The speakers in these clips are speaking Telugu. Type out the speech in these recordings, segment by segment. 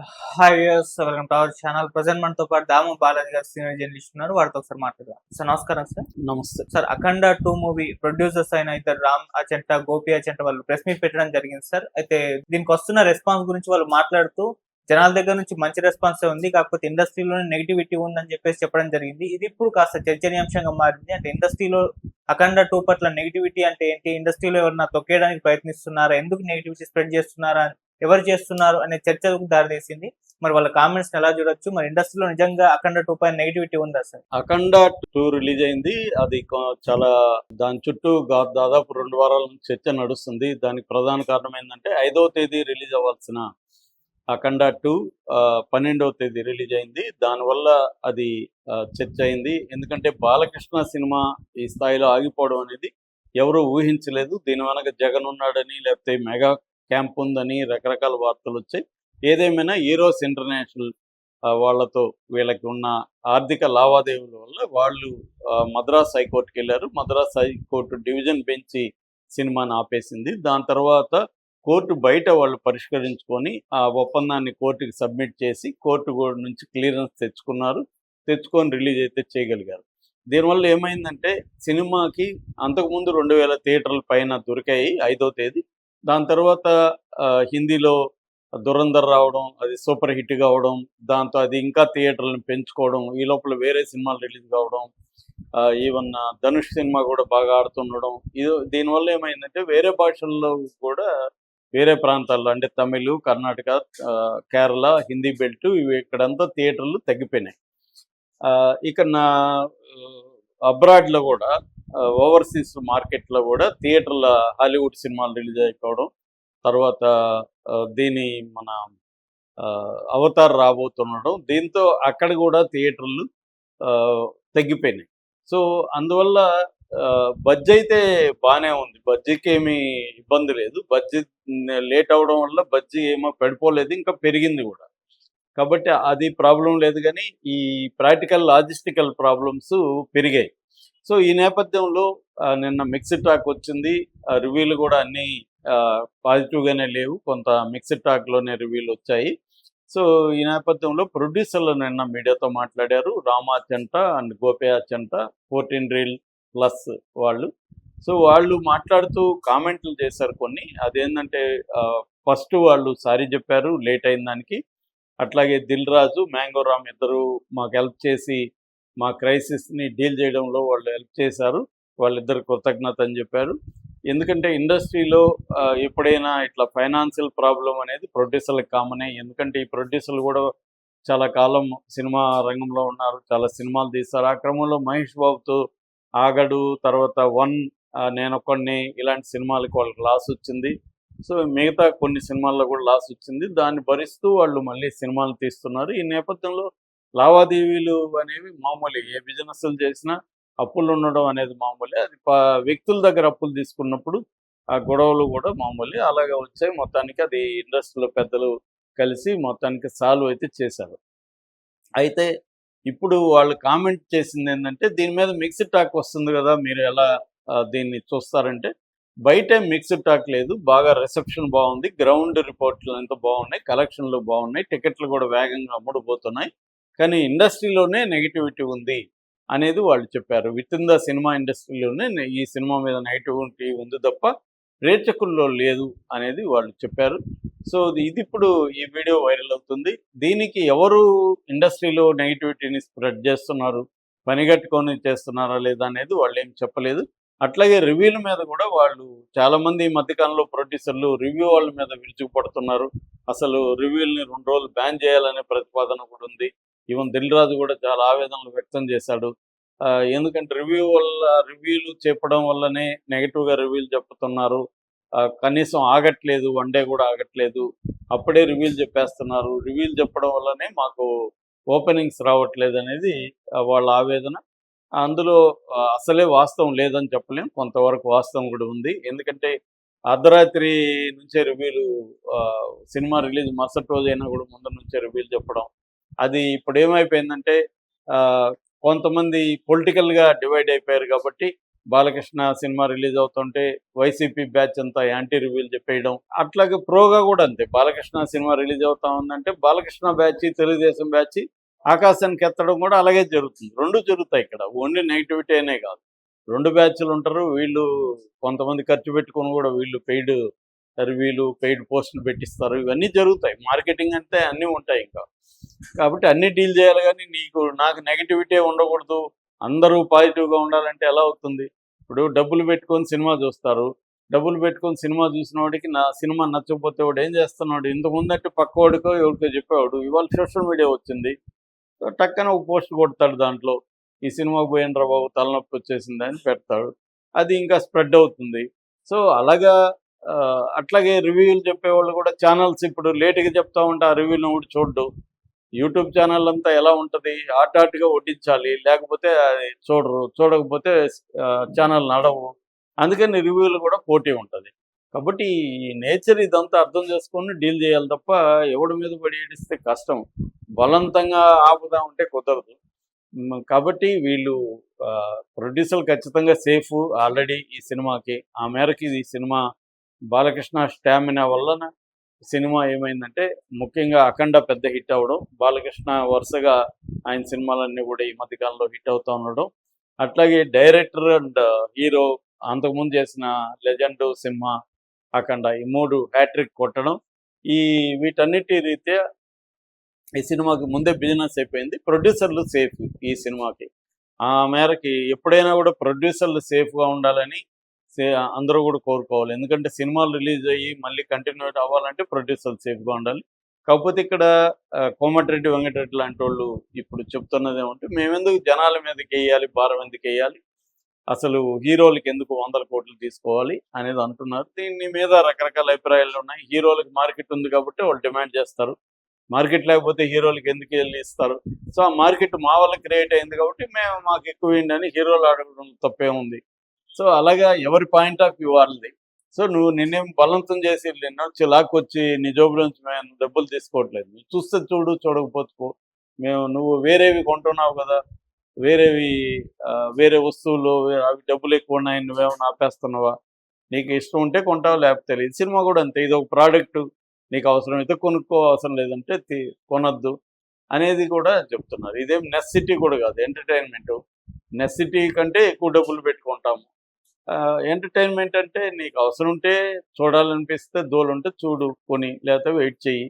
Hi welcome to our channel present మనతో పాటు దాము బాలాజీ గారు సీనియర్ జర్నలిస్ట్ ఉన్నారు. వారితో ఒకసారి మాట్లాడదాం. సార్ నమస్కారం సార్ నమస్తే. Sir Akhanda two movie producers అయిన ఇద్దరు రామ్ అచంట గోపి అచంట వాళ్ళు ప్రెస్ మీట్ పెట్టడం జరిగింది సార్ అయితే దీనికి వస్తున్న రెస్పాన్స్ గురించి వాళ్ళు మాట్లాడుతూ జనాల దగ్గర నుంచి మంచి రెస్పాన్స్ ఉంది. కాకపోతే ఇండస్ట్రీలోనే నెగిటివిటీ ఉందని చెప్పేసి చెప్పడం జరిగింది. ఇది ఇప్పుడు కాస్త చర్చనీయాంశంగా మారింది. అంటే ఇండస్ట్రీలో అఖండ టూ పట్ల నెగిటివిటీ అంటే ఏంటి? ఇండస్ట్రీలో ఎవరన్నా తొక్కేయడానికి ప్రయత్నిస్తున్నారా? ఎందుకు నెగిటివిటీ స్ప్రెడ్ చేస్తున్నారా? ఎవరు చేస్తున్నారు అనే చర్చలకు దారితీసింది. మరి వాళ్ళ కామెంట్స్ ఎలా చూడొచ్చు? మరి ఇండస్ట్రీలో నిజంగా అఖండ టూ పైన నెగిటివిటీ ఉందా సార్? అఖండ టూ రిలీజ్ అయింది. అది చాలా దాని చుట్టూ దాదాపు రెండు వారాల నుంచి చర్చ నడుస్తుంది. దానికి ప్రధాన కారణం ఏంటంటే ఐదవ తేదీ రిలీజ్ అవ్వాల్సిన అఖండ టూ పన్నెండవ తేదీ రిలీజ్ అయింది. దానివల్ల అది చర్చ అయింది. ఎందుకంటే బాలకృష్ణ సినిమా ఈ స్థాయిలో ఆగిపోవడం అనేది ఎవరు ఊహించలేదు. దీని వెనక జగన్ ఉన్నాడని లేకపోతే మెగా క్యాంప్ ఉందని రకరకాల వార్తలు వచ్చాయి. ఏదేమైనా హీరోస్ ఇంటర్నేషనల్ వాళ్ళతో వీళ్ళకి ఉన్న ఆర్థిక లావాదేవీల వల్ల వాళ్ళు మద్రాస్ హైకోర్టుకి వెళ్ళారు. మద్రాస్ హైకోర్టు డివిజన్ బెంచి సినిమాను ఆపేసింది. దాని తర్వాత కోర్టు బయట వాళ్ళు పరిష్కరించుకొని ఆ ఒప్పందాన్ని కోర్టుకి సబ్మిట్ చేసి కోర్టు నుంచి క్లియరెన్స్ తెచ్చుకున్నారు. తెచ్చుకొని రిలీజ్ అయితే చేయగలిగారు. దీనివల్ల ఏమైందంటే సినిమాకి అంతకుముందు రెండు వేల థియేటర్ల పైన దొరికాయి ఐదో తేదీ. దాని తర్వాత ఆ, హిందీలో దురంధర్ రావడం అది సూపర్ హిట్ కావడం దాంతో అది ఇంకా థియేటర్లను పెంచుకోవడం ఈ లోపల వేరే సినిమాలు రిలీజ్ కావడం ఈవెన్ ధనుష్ సినిమా కూడా బాగా ఆడుతుండడం ఇది దీనివల్ల ఏమైందంటే వేరే భాషల్లో కూడా వేరే ప్రాంతాల్లో అంటే తమిళ కర్ణాటక ఆ, కేరళ హిందీ బెల్ట్ ఇవి ఇక్కడంతా థియేటర్లు తగ్గిపోయినాయి. ఆ, ఇక నా అబ్రాడ్లో కూడా ఓవర్సీస్ మార్కెట్లో కూడా థియేటర్ల హాలీవుడ్ సినిమాలు రిలీజ్ అయిపోవడం తర్వాత దీని మన అవతార్ రాబోతుండడం దీంతో అక్కడ కూడా థియేటర్లు తగ్గిపోయినాయి సో అందువల్ల బజ్జీ అయితే బాగానే ఉంది. బజ్జీకి ఏమీ ఇబ్బంది లేదు. బడ్జెట్ లేట్ అవడం వల్ల బజ్జీ ఏమో పడిపోలేదు ఇంకా పెరిగింది కూడా. కాబట్టి అది ప్రాబ్లం లేదు కానీ ఈ ప్రాక్టికల్ లాజిస్టికల్ ప్రాబ్లమ్స్ పెరిగాయి. సో ఈ నేపథ్యంలో నిన్న మిక్స్డ్ టాక్ వచ్చింది. రివ్యూలు కూడా అన్నీ పాజిటివ్గానే లేవు. కొంత మిక్స్డ్ టాక్లోనే రివ్యూలు వచ్చాయి. సో ఈ నేపథ్యంలో ప్రొడ్యూసర్లు నిన్న మీడియాతో మాట్లాడారు. Ram Achanta and Gopi Achanta fourteen reel plus వాళ్ళు. సో వాళ్ళు మాట్లాడుతూ కామెంట్లు చేశారు కొన్ని. అదేంటంటే ఫస్ట్ వాళ్ళు సారీ చెప్పారు లేట్ అయిన దానికి. అట్లాగే దిల్ రాజు మ్యాంగో రామ్ ఇద్దరు మాకు హెల్ప్ చేసి మా క్రైసిస్ని డీల్ చేయడంలో వాళ్ళు హెల్ప్ చేశారు. వాళ్ళిద్దరు కృతజ్ఞత అని చెప్పారు. ఎందుకంటే ఇండస్ట్రీలో ఎప్పుడైనా ఇట్లా ఫైనాన్షియల్ ప్రాబ్లం అనేది ప్రొడ్యూసర్లకు కామనే ఎందుకంటే ఈ ప్రొడ్యూసర్లు కూడా చాలా కాలం సినిమా రంగంలో ఉన్నారు. చాలా సినిమాలు తీస్తారు. ఆ క్రమంలో మహేష్ బాబుతో ఆగడు తర్వాత వన్ నేనొక్కడిని ఇలాంటి సినిమాలకు వాళ్ళకి లాస్ వచ్చింది. సో మిగతా కొన్ని సినిమాల్లో కూడా లాస్ వచ్చింది. దాన్ని భరిస్తూ వాళ్ళు మళ్ళీ సినిమాలు తీస్తున్నారు. ఈ నేపథ్యంలో లావాదేవీలు అనేవి మామూలు. ఏ బిజినెస్లు చేసినా అప్పులు ఉండడం అనేది మామూలే. అది వ్యక్తుల దగ్గర అప్పులు తీసుకున్నప్పుడు ఆ గొడవలు కూడా మామూలే. అలాగే వచ్చాయి. మొత్తానికి అది ఇండస్ట్రీలో పెద్దలు కలిసి మొత్తానికి సాల్వ్ అయితే చేశారు. అయితే ఇప్పుడు వాళ్ళు కామెంట్ చేసింది ఏంటంటే దీని మీద మిక్స్డ్ టాక్ వస్తుంది కదా మీరు ఎలా దీన్ని చూస్తారంటే బయట మిక్స్డ్ టాక్ లేదు. బాగా రిసెప్షన్ బాగుంది. గ్రౌండ్ రిపోర్ట్లు ఎంత బాగున్నాయి. కలెక్షన్లు బాగున్నాయి. టికెట్లు కూడా వేగంగా అమ్ముడుపోతున్నాయి. కానీ ఇండస్ట్రీలోనే నెగిటివిటీ ఉంది అనేది వాళ్ళు చెప్పారు. విత్ ఇన్ ద సినిమా ఇండస్ట్రీలోనే ఈ సినిమా మీద నెగిటివిటీ ఉంది తప్ప ప్రేక్షకుల్లో లేదు అనేది వాళ్ళు చెప్పారు. సో ఇది ఇప్పుడు ఈ వీడియో వైరల్ అవుతుంది. దీనికి ఎవరు ఇండస్ట్రీలో నెగిటివిటీని స్ప్రెడ్ చేస్తున్నారు? పనిగట్టుకొని చేస్తున్నారా లేదా అనేది వాళ్ళు ఏం చెప్పలేదు. అట్లాగే రివ్యూల మీద కూడా వాళ్ళు చాలా మంది ఈ మధ్యకాలంలో ప్రొడ్యూసర్లు రివ్యూ వాళ్ళ మీద విరుచుకుపడుతున్నారు. అసలు రివ్యూల్ని రెండు రోజులు బ్యాన్ చేయాలనే ప్రతిపాదన కూడా ఉంది. ఈవెన్ దిల్ రాజు కూడా చాలా ఆవేదనలు వ్యక్తం చేశాడు. ఆ, ఎందుకంటే రివ్యూ వల్ల రివ్యూలు చెప్పడం వల్లనే నెగిటివ్గా రివ్యూలు చెప్తున్నారు. ఆ, కనీసం ఆగట్లేదు వన్ డే కూడా ఆగట్లేదు. అప్పుడే రివ్యూలు చెప్పేస్తున్నారు. రివ్యూలు చెప్పడం వల్లనే మాకు ఓపెనింగ్స్ రావట్లేదు అనేది వాళ్ళ ఆవేదన. అందులో అసలే వాస్తవం లేదని చెప్పలేం. కొంతవరకు వాస్తవం కూడా ఉంది. ఎందుకంటే అర్ధరాత్రి నుంచే రివ్యూలు ఆ, సినిమా రిలీజ్ మరుసటి రోజు కూడా ముందు నుంచే రివ్యూలు చెప్పడం అది ఇప్పుడు ఏమైపోయిందంటే కొంతమంది పొలిటికల్గా డివైడ్ అయిపోయారు కాబట్టి బాలకృష్ణ సినిమా రిలీజ్ అవుతుంటే వైసీపీ బ్యాచ్ అంతా యాంటీ రివ్యూలు చెప్పేయడం అట్లాగే ప్రోగా కూడా అంతే. బాలకృష్ణ సినిమా రిలీజ్ అవుతా ఉందంటే బాలకృష్ణ బ్యాచ్ తెలుగుదేశం బ్యాచ్ ఆకాశానికి ఎత్తడం కూడా అలాగే జరుగుతుంది. రెండు జరుగుతాయి ఇక్కడ. ఓన్లీ నెగిటివిటీ అనే కాదు. రెండు బ్యాచ్లు ఉంటారు వీళ్ళు కొంతమంది ఖర్చు పెట్టుకొని కూడా వీళ్ళు పెయిడ్ సర్వీలు పెయిడ్ పోస్టులు పెట్టిస్తారు. ఇవన్నీ జరుగుతాయి. మార్కెటింగ్ అంటే అన్నీ ఉంటాయి ఇంకా. కాబట్టి అన్ని డీల్ చేయాలి కానీ నీకు నాకు నెగిటివిటీ ఉండకూడదు. అందరూ పాజిటివ్గా ఉండాలంటే ఎలా అవుతుంది? ఇప్పుడు డబ్బులు పెట్టుకొని సినిమా చూస్తారు. డబ్బులు పెట్టుకొని సినిమా చూసిన వాడికి నా సినిమా నచ్చకపోతే వాడు ఏం చేస్తున్నాడు? ఇంతకు ముందంటే పక్కవాడికో ఎవరికో చెప్పేవాడు ఇవాళ సోషల్ మీడియా వచ్చింది. టక్కన ఒక పోస్ట్ కొడతాడు దాంట్లో. ఈ సినిమా పోయినరా బాబు? తలనొప్పి వచ్చేసింది? అని పెడతాడు. అది ఇంకా స్ప్రెడ్ అవుతుంది. సో అలాగా అట్లాగే రివ్యూలు చెప్పేవాళ్ళు కూడా ఛానల్స్ ఇప్పుడు లేటుగా చెప్తా ఉంటే ఆ రివ్యూలను కూడా చూడ్డు. యూట్యూబ్ ఛానల్ అంతా ఎలా ఉంటుంది? ఆటాటుగా ఆటగా వడ్డించాలి. లేకపోతే అది చూడరు. చూడకపోతే ఛానల్ నడవు. అందుకని రివ్యూలు కూడా పోటీ ఉంటుంది. కాబట్టి ఈ నేచర్ ఇదంతా అర్థం చేసుకొని డీల్ చేయాలి తప్ప ఎవడి మీద పడి ఏడిస్తే కష్టం. బలవంతంగా ఆపుదా ఉంటే కుదరదు. కాబట్టి వీళ్ళు ప్రొడ్యూసర్లు ఖచ్చితంగా సేఫ్ ఆల్రెడీ ఈ సినిమాకి. ఆ మేరకు ఈ సినిమా బాలకృష్ణ స్టామినా వలన సినిమా ఏమైందంటే ముఖ్యంగా అఖండ పెద్ద హిట్ అవ్వడం బాలకృష్ణ వరుసగా ఆయన సినిమాలన్నీ కూడా ఈ మధ్యకాలంలో హిట్ అవుతూ ఉండడం. అట్లాగే డైరెక్టర్ అండ్ హీరో అంతకుముందు చేసిన లెజెండ్ సింహ అఖండ ఈ మూడు హ్యాట్రిక్ కొట్టడం. ఈ వీటన్నిటి రీత్యా ఈ సినిమాకి ముందే బిజినెస్ అయిపోయింది. ప్రొడ్యూసర్లు సేఫ్ ఈ సినిమాకి. ఆ మేరకి ఎప్పుడైనా కూడా ప్రొడ్యూసర్లు సేఫ్గా ఉండాలని అందరూ కూడా కోరుకోవాలి. ఎందుకంటే సినిమాలు రిలీజ్ అయ్యి మళ్ళీ కంటిన్యూ అవ్వాలంటే ప్రొడ్యూసర్లు సేఫ్గా ఉండాలి. కాకపోతే ఇక్కడ కోమటిరెడ్డి వెంకటరెడ్డి లాంటి వాళ్ళు ఇప్పుడు చెప్తున్నది ఏమంటే మేమెందుకు జనాల మీదకి వేయాలి భారం ఎందుకు వేయాలి? అసలు హీరోలకి ఎందుకు వందల కోట్లు తీసుకోవాలి అనేది అంటున్నారు. దీని మీద రకరకాల అభిప్రాయాలు ఉన్నాయి. హీరోలకు మార్కెట్ ఉంది కాబట్టి వాళ్ళు డిమాండ్ చేస్తారు. మార్కెట్ లేకపోతే హీరోలకి ఎందుకు వెళ్ళి ఇస్తారు? సో ఆ మార్కెట్ మా వల్ల క్రియేట్ అయింది కాబట్టి మేము మాకు ఎక్కువ ఏంటని హీరోలు అడగడం తప్పే ఉంది. సో అలాగా ఎవరి పాయింట్ ఆఫ్ వ్యూ వాళ్ళది. సో నువ్వు నిన్నేం బలవంతం చేసి నిన్న చిలాకు వచ్చి నీ జోబులో నుంచి మేము డబ్బులు తీసుకోవట్లేదు. నువ్వు చూస్తే చూడు చూడకపోతుకో మేము నువ్వు వేరేవి కొంటున్నావు కదా. వేరేవి వేరే వస్తువులు అవి డబ్బులు ఎక్కువ ఉన్నాయి నువ్వేమైనా ఆపేస్తున్నావా? నీకు ఇష్టం ఉంటే కొంటావు? లేకపోతే లేదు సినిమా కూడా అంతే. ఇది ఒక ప్రోడక్ట్ నీకు అవసరమైతే కొనుక్కో అవసరం లేదంటే కొనొద్దు అనేది కూడా చెప్తున్నారు. ఇదేం నెసిటీ కూడా కాదు. ఎంటర్టైన్మెంట్ నెసిటీ కంటే ఎక్కువ డబ్బులు పెట్టుకుంటాము. ఎంటర్టైన్మెంట్ అంటే నీకు అవసరం ఉంటే చూడాలనిపిస్తే దూలుంటే చూడు కొని లేకపోతే వెయిట్ చెయ్యి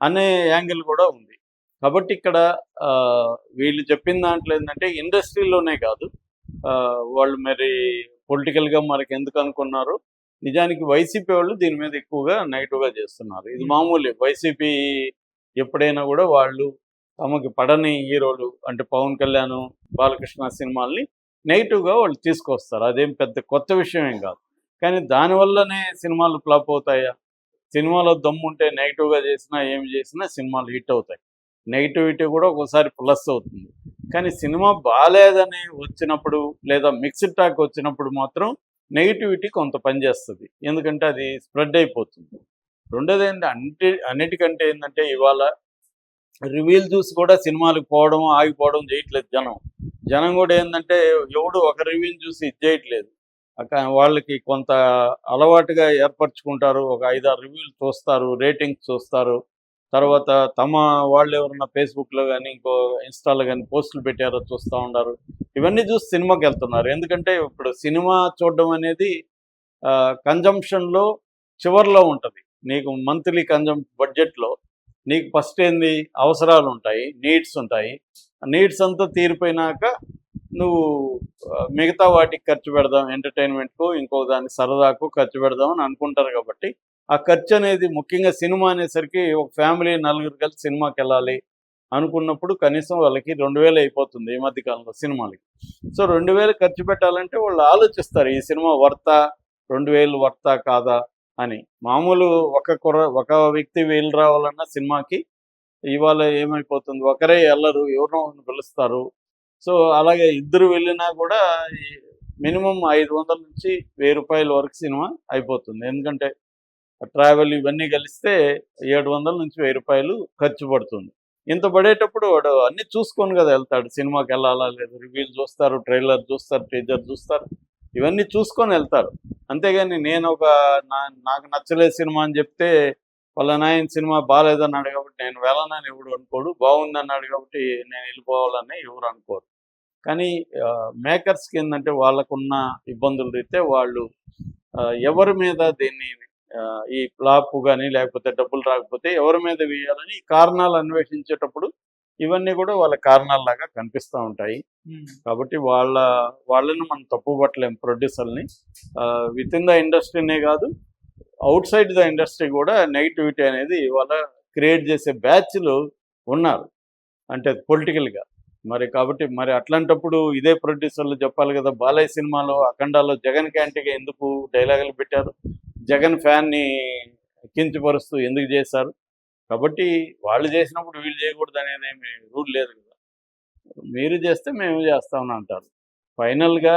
అనే యాంగిల్ కూడా ఉంది. కాబట్టి ఇక్కడ వీళ్ళు చెప్పిన దాంట్లో ఏంటంటే ఇండస్ట్రీలోనే కాదు. వాళ్ళు మరి పొలిటికల్గా మనకి ఎందుకు అనుకున్నారు నిజానికి వైసీపీ వాళ్ళు దీని మీద ఎక్కువగా నెగిటివ్గా చేస్తున్నారు. ఇది మామూలే. వైసీపీ ఎప్పుడైనా కూడా వాళ్ళు తమకి పడని హీరోలు అంటే పవన్ కళ్యాణ్ బాలకృష్ణ సినిమాల్ని నెగిటివ్గా వాళ్ళు తీసుకొస్తారు. అదేం పెద్ద కొత్త విషయం ఏం కాదు. కానీ దానివల్లనే సినిమాలు ఫ్లాప్ అవుతాయా? సినిమాలో దమ్ము ఉంటే నెగిటివ్గా చేసినా ఏమి చేసినా సినిమాలు హిట్ అవుతాయి. నెగిటివిటీ కూడా ఒకసారి ప్లస్ అవుతుంది. కానీ సినిమా బాగాలేదని వచ్చినప్పుడు లేదా మిక్స్డ్ టాక్ వచ్చినప్పుడు మాత్రం నెగిటివిటీ కొంత పనిచేస్తుంది ఎందుకంటే అది స్ప్రెడ్ అయిపోతుంది. రెండోది ఏంటి? అన్నిటి అన్నిటికంటే ఏంటంటే ఇవాళ రివ్యూలు చూసి కూడా సినిమాలకు పోవడం ఆగిపోవడం చేయట్లేదు జనం. జనం కూడా ఏంటంటే ఎవడు ఒక రివ్యూని చూసి ఇది చేయట్లేదు వాళ్ళకి కొంత అలవాటుగా ఏర్పరచుకుంటారు. ఒక ఐదారు రివ్యూలు చూస్తారు రేటింగ్స్ చూస్తారు. తర్వాత తమ వాళ్ళు ఎవరన్నా ఫేస్బుక్లో కానీ ఇంకో ఇన్స్టాలో కానీ పోస్టులు పెట్టారో చూస్తూ ఉన్నారు ఇవన్నీ చూసి సినిమాకి వెళ్తున్నారు. ఎందుకంటే ఇప్పుడు సినిమా చూడడం అనేది కన్జంప్షన్లో చివరిలో ఉంటుంది. నీకు మంత్లీ కన్జం బడ్జెట్లో నీకు ఫస్ట్ ఏంది? అవసరాలు ఉంటాయి నీడ్స్ ఉంటాయి. నీడ్స్ అంతా తీరిపోయినాక నువ్వు మిగతా వాటికి ఖర్చు పెడదాం ఎంటర్టైన్మెంట్కు ఇంకో దాని సరదాకు ఖర్చు పెడదాం అని అనుకుంటారు కాబట్టి ఆ ఖర్చు అనేది ముఖ్యంగా సినిమా అనేసరికి ఒక ఫ్యామిలీ నలుగురు కలిసి సినిమాకి వెళ్ళాలి అనుకున్నప్పుడు కనీసం వాళ్ళకి రెండు వేలు అయిపోతుంది ఈ మధ్య కాలంలో సినిమాలకి. సో రెండు వేలు ఖర్చు పెట్టాలంటే వాళ్ళు ఆలోచిస్తారు ఈ సినిమా వర్తా రెండు వేలు వర్తా కాదా అని. మామూలు ఒక కుర్ర ఒక వ్యక్తి వేలు రావాలన్నా సినిమాకి ఇవాళ ఏమైపోతుంది? ఒకరే వెళ్ళరు ఎవరినో పిలుస్తారు. సో అలాగే ఇద్దరు వెళ్ళినా కూడా మినిమం ఐదు వందల నుంచి వెయ్యి రూపాయల వరకు సినిమా అయిపోతుంది. ఎందుకంటే ట్రావెల్ ఇవన్నీ కలిస్తే ఏడు వందల నుంచి వెయ్యి రూపాయలు ఖర్చు పడుతుంది. ఇంత పడేటప్పుడు వాడు అన్ని చూసుకొని కదా వెళ్తాడు. సినిమాకి వెళ్ళాలా లేదు? రివ్యూలు చూస్తారు ట్రైలర్ చూస్తారు టీజర్ చూస్తారు. ఇవన్నీ చూసుకొని వెళ్తారు. అంతేగాని నేను ఒక నా- నాకు నచ్చలేదు సినిమా అని చెప్తే వాళ్ళ నాయన సినిమా బాగాలేదన్నాడు కాబట్టి నేను వెళ్ళనని ఎవడు అనుకోడు బాగుందన్నాడు కాబట్టి నేను వెళ్ళిపోవాలని ఎవరు అనుకోరు. కానీ మేకర్స్కి ఏంటంటే వాళ్ళకున్న ఇబ్బందులు రీతే వాళ్ళు ఎవరి మీద దీన్ని ఈ ఫ్లాప్ కానీ లేకపోతే డబ్బులు రాకపోతే ఎవరి మీద వేయాలని కారణాలు అన్వేషించేటప్పుడు ఇవన్నీ కూడా వాళ్ళ కారణాలలాగా కనిపిస్తూ ఉంటాయి. కాబట్టి వాళ్ళ వాళ్ళని మనం తప్పు పట్టలేం ప్రొడ్యూసర్ని విత్ ఇన్ ద ఇండస్ట్రీనే కాదు అవుట్ సైడ్ ద ఇండస్ట్రీ కూడా నెగిటివిటీ అనేది ఇవాళ క్రియేట్ చేసే బ్యాచ్లు ఉన్నారు. అంటే పొలిటికల్గా. మరి కాబట్టి మరి అట్లాంటప్పుడు ఇదే ప్రొడ్యూసర్లు చెప్పాలి కదా బాలయ్య సినిమాలో అఖండాలో జగన్ క్యాంటీగా ఎందుకు డైలాగులు పెట్టారు? జగన్ ఫ్యాన్ని కించపరుస్తూ ఎందుకు చేశారు? కాబట్టి వాళ్ళు చేసినప్పుడు వీళ్ళు చేయకూడదు అనేది ఏమి రూల్ లేదు కదా. మీరు చేస్తే మేము చేస్తామని అంటారు. ఫైనల్గా